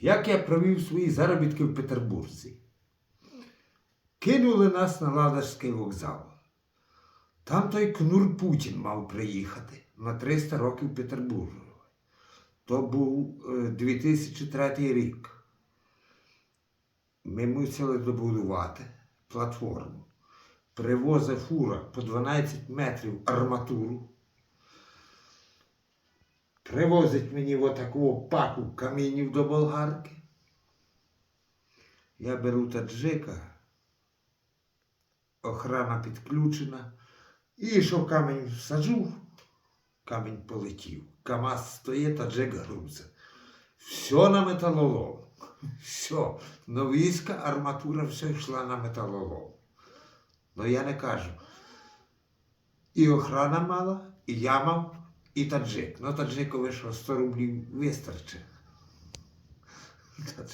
як я провів свої заробітки в Петербурзі. Кинули нас на Ладожський вокзал. Там той Кнур Путін мав приїхати на 300 років Петербургу. То був е, 2003 рік. Ми мусили добудувати платформу. Привозить фура по 12 метрів арматуру. Привозить мені отаку паку камінів до болгарки. Я беру таджика, охрана підключена, і що камінь саджу, камінь полетів. КАМАЗ стоїть, таджик грузить. Все на металолом. Все. Новійська арматура все йшла на металолом. Ну я не кажу. І охрана мала, і я мав, і таджик. Ну таджикові що 100 рублів вистачить. Таджик